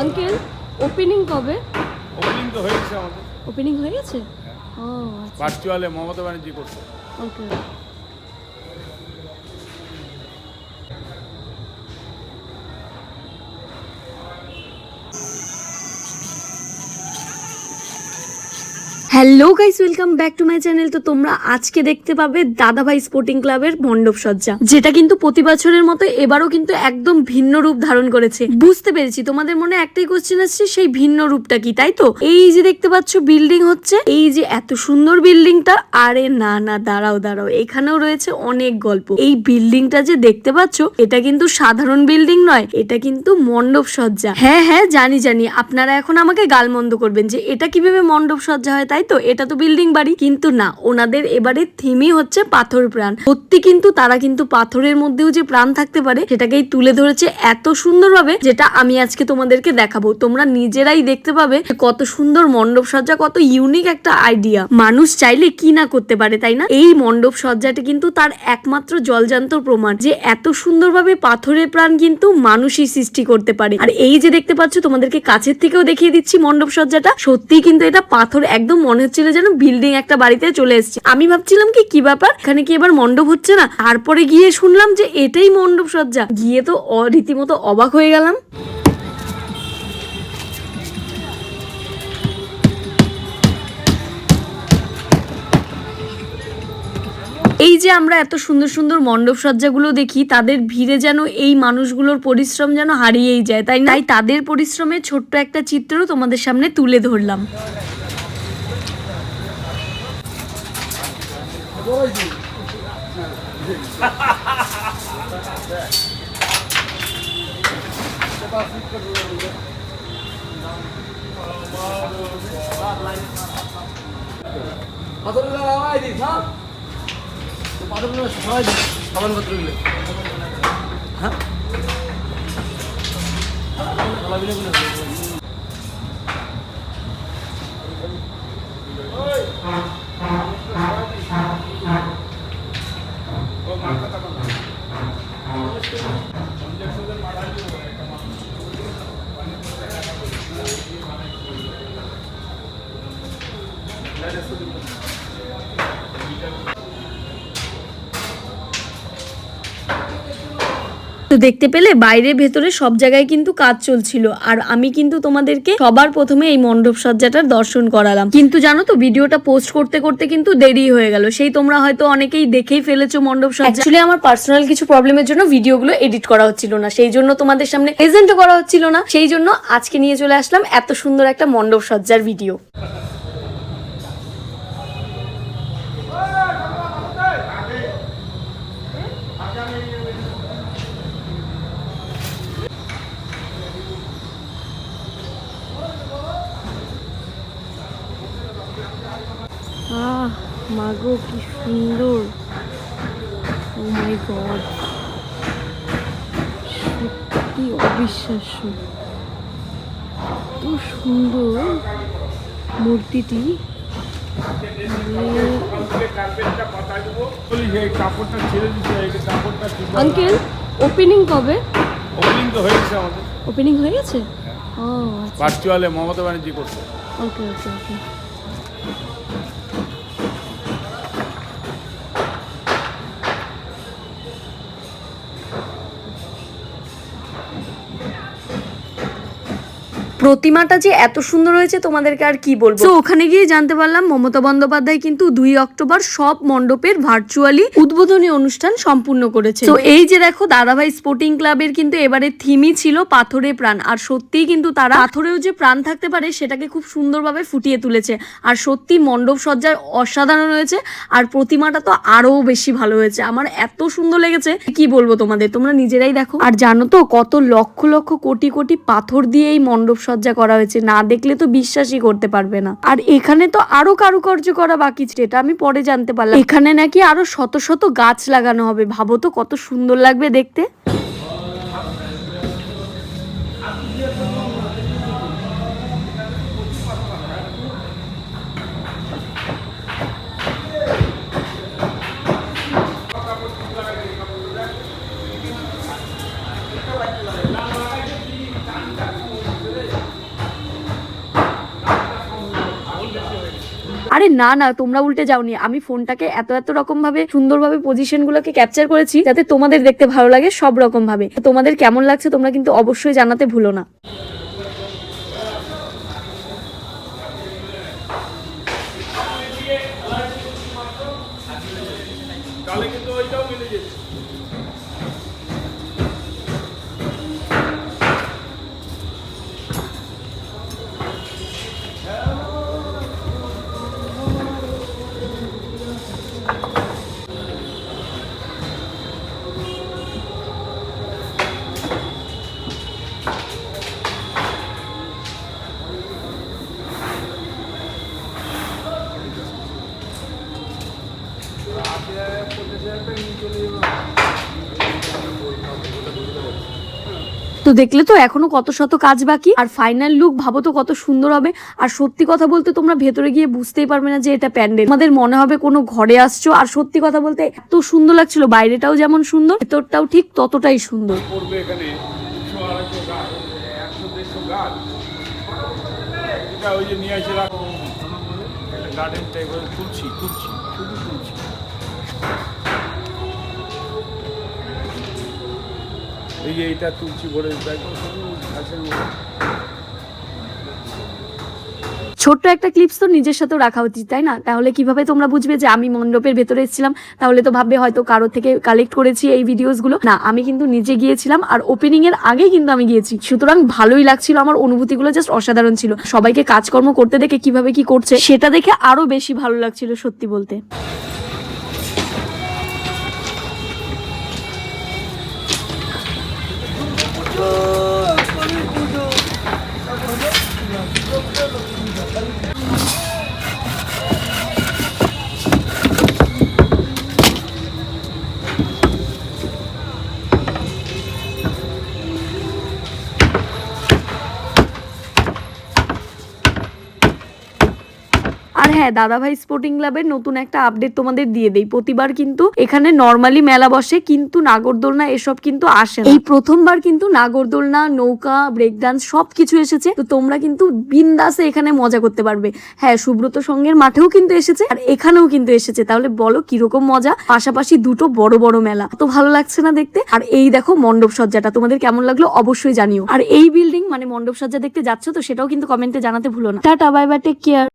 Uncle opening কবে? Opening তো হয়ে গেছে আমাদের। ওপেনিং হয়ে গেছে? ও আচ্ছা। ভার্চুয়ালে মমতা ব্যানার্জি করছে। Okay hello guys welcome back to my channel তো তোমরা আজকে দেখতে পাবে দাদাভাই স্পোর্টিং ক্লাবের মণ্ডপ সজ্জা যেটা কিন্তু প্রতি বছরের মতো এবারও কিন্তু একদম ভিন্ন রূপ ধারণ করেছে। বুঝতে পেরেছি, তোমাদের মনে একটাই কোশ্চেন আসছে, সেই ভিন্ন রূপটা কি, তাই তো? এই যে দেখতে পাচ্ছ বিল্ডিং হচ্ছে, এই যে এত সুন্দর বিল্ডিংটা আরে না না, দাঁড়াও দাঁড়াও, এখানেও রয়েছে অনেক গল্প। এই বিল্ডিংটা যে দেখতে পাচ্ছ, এটা কিন্তু সাধারণ বিল্ডিং নয়, এটা কিন্তু মণ্ডপ সজ্জা হ্যাঁ হ্যাঁ জানি জানি, আপনারা এখন আমাকে গালমন্দ করবেন যে এটা কীভাবে মণ্ডপ সজ্জা হয়, তাই তো? এটা তো বিল্ডিং বাড়ি। কিন্তু না, ওনাদের এবারে থিমই হচ্ছে পাথর প্রাণ। সত্যি কিন্তু তারা কিন্তু পাথরের মধ্যেও যে প্রাণ থাকতে পারে, সেটাকেই তুলে ধরেছে এত সুন্দরভাবে, যেটা আমি আজকে তোমাদেরকে দেখাবো। তোমরা নিজেরাই দেখতে পাবে কত সুন্দর মণ্ডপ সজ্জা, কত ইউনিক একটা আইডিয়া মানুষ চাইলে কি না করতে পারে, তাই না? এই মণ্ডপ সজ্জাটা কিন্তু তার একমাত্র জলজান্ত প্রমাণ যে এত সুন্দরভাবে পাথরের প্রাণ কিন্তু মানুষই সৃষ্টি করতে পারে। আর এই যে দেখতে পাচ্ছ, তোমাদেরকে কাছের থেকেও দেখিয়ে দিচ্ছি মণ্ডপ সজ্জাটা। সত্যি কিন্তু এটা পাথর একদম মনে হচ্ছিল যেন বিল্ডিং একটা বাড়িতে চলে এসেছে। আমি ভাবছিলাম কি কি ব্যাপার? এখানে কি এবার মণ্ডপ হচ্ছে না? তারপরে গিয়ে শুনলাম যে এটাই মণ্ডপ সজ্জা গিয়ে তো রীতিমতো অবাক হয়ে গেলাম। এই যে আমরা এত সুন্দর সুন্দর মণ্ডপ সজ্জাগুলো দেখি, তাদের ভিড়ে যেন এই মানুষগুলোর পরিশ্রম যেন হারিয়েই যায়, তাই? তাই তাদের পরিশ্রমের ছোট্ট একটা চিত্র তোমাদের সামনে তুলে ধরলাম। পাথরগুলো নামাই দিস হ্যাঁ পাথরগুলো সবাই দিস সামানপত্রগুলো হ্যাঁ তো দেখতে পেলে বাইরে ভেতরে সব জায়গায় কিন্তু কাজ চলছিল। আর আমি কিন্তু তোমাদেরকে সবার প্রথমে এই মণ্ডপ সজ্জাটার দর্শন করালাম। কিন্তু জানো তো, ভিডিওটা পোস্ট করতে করতে কিন্তু দেরি হয়ে গেল। সেই তোমরা হয়তো অনেকেই দেখেই ফেলেছো মণ্ডপ সজ্জা। আমার পার্সোনাল কিছু প্রবলেমের জন্য ভিডিওগুলো এডিট করা হচ্ছিল না। সেই জন্য তোমাদের সামনে প্রেজেন্টও করা হচ্ছিল না। সেই জন্য আজকে নিয়ে চলে আসলাম এত সুন্দর একটা মণ্ডপ সজ্জার ভিডিও আহ মাগো কি সুন্দর। ও মাই গড সত্যি অবিশ্বাস্য। এত সুন্দর মূর্তিটি। আঙ্কেল ওপেনিং কবে? ওপেনিং তো হয়ে গেছে? আমাদের ওপেনিং হয়ে। গেছে ও আচ্ছা ভার্চুয়ালে মমতা ব্যানার্জি করছে। ওকে ওকে ওকে প্রতিমাটা যে এত সুন্দর হয়েছে তোমাদেরকে আর কি বলব? তো ওখানে গিয়ে জানতে পারলাম মমতা বন্দ্যোপাধ্যায় কিন্তু দুই অক্টোবর সব মণ্ডপের ভার্চুয়ালি উদ্বোধনী অনুষ্ঠান সম্পূর্ণ করেছে তো এই যে দেখো দাদাভাই স্পোর্টিং ক্লাবের কিন্তু এবারে থিমই ছিল পাথরে প্রাণ। আর সত্যিই কিন্তু তারা পাথরেও যে প্রাণ থাকতে পারে সেটাকে খুব সুন্দরভাবে ফুটিয়ে তুলেছে। আর সত্যি মণ্ডপ সজ্জায় অসাধারণ হয়েছে আর প্রতিমাটা তো আরও বেশি ভালো হয়েছে। আমার এত সুন্দর লেগেছে কি বলব তোমাদের? তোমরা নিজেরাই দেখো। আর জানো তো কত লক্ষ লক্ষ কোটি কোটি পাথর দিয়ে এই মণ্ডপ সজ্জা করা হয়েছে, না দেখলে তো বিশ্বাসই করতে পারবে না। আর এখানে তো আরও কারুকার্য করা বাকি এটা আমি পরে জানতে পারলাম। এখানে নাকি আরও শত শত গাছ লাগানো হবে, ভাবো তো কত সুন্দর লাগবে দেখতে। না না, তোমরা উল্টে যাওনি। আমি ফোনটাকে এত এত রকম ভাবে সুন্দরভাবে পজিশন গুলোকে ক্যাপচার করেছি যাতে তোমাদের দেখতে ভালো লাগে সব রকম ভাবে তোমাদের কেমন লাগছে তোমরা কিন্তু অবশ্যই জানাতে ভুলো না। ওইটাও মিলে তো দেখলে তো এখনও কত শত কাজ বাকি, আর ফাইনাল লুক ভাবো তো কত সুন্দর হবে। আর সত্যি কথা বলতে তোমরা ভেতরে গিয়ে বুঝতেই পারবে না যে এটা প্যান্ডেল। আমাদের মনে হবে কোনো ঘরে আসছো, আর সত্যি কথা বলতে এত সুন্দর লাগছিল, বাইরেটাও যেমন সুন্দর, ভেতরটাও ঠিক ততটাই সুন্দর। এই যে এইটা তুলছি গাছের ছোট্ট একটা ক্লিপস তো নিজের সাথেও রাখা উচিত, তাই না? তাহলে কীভাবে তোমরা বুঝবে যে আমি মণ্ডপের ভেতরে এসেছিলাম? তাহলে তো ভাববে হয়তো কারও থেকে কালেক্ট করেছি এই ভিডিওসগুলো। না, আমি কিন্তু নিজে গিয়েছিলাম আর ওপেনিং এর আগেই কিন্তু আমি গিয়েছি। সুতরাং ভালোই লাগছিল, আমার অনুভূতিগুলো জাস্ট অসাধারণ ছিল। সবাইকে কাজকর্ম করতে দেখে কীভাবে কি করছে, সেটা দেখে আরও বেশি ভালো লাগছিল সত্যি বলতে। আর হ্যাঁ দাদাভাই স্পোর্টিং ক্লাবের নতুন একটা আপডেট তোমাদের দিয়ে দেই। প্রতিবার কিন্তু এখানে নর্মালি মেলা বসে কিন্তু নাগরদোলনা এসব কিন্তু আসে এই প্রথমবার কিন্তু নাগরদোলনা নৌকা ব্রেক ডান্স সব কিছু এসেছে। তো তোমরা কিন্তু বিন্দাসে এখানে মজা করতে পারবে। হ্যাঁ সুব্রত সঙ্গের মাঠেও কিন্তু এসেছে আর এখানেও কিন্তু এসেছে। তাহলে বলো কীরকম মজা? পাশাপাশি দুটো বড় বড় মেলা। তো ভালো লাগছে না দেখতে। আর এই দেখো মণ্ডপ সজ্জাটা তোমাদের কেমন লাগল অবশ্যই জানিও। আর এই বিল্ডিং মানে মণ্ডপ সজ্জা দেখতে যাচ্ছ তো সেটাও কিন্তু কমেন্টে জানাতে ভুলো না। Tata bye bye take care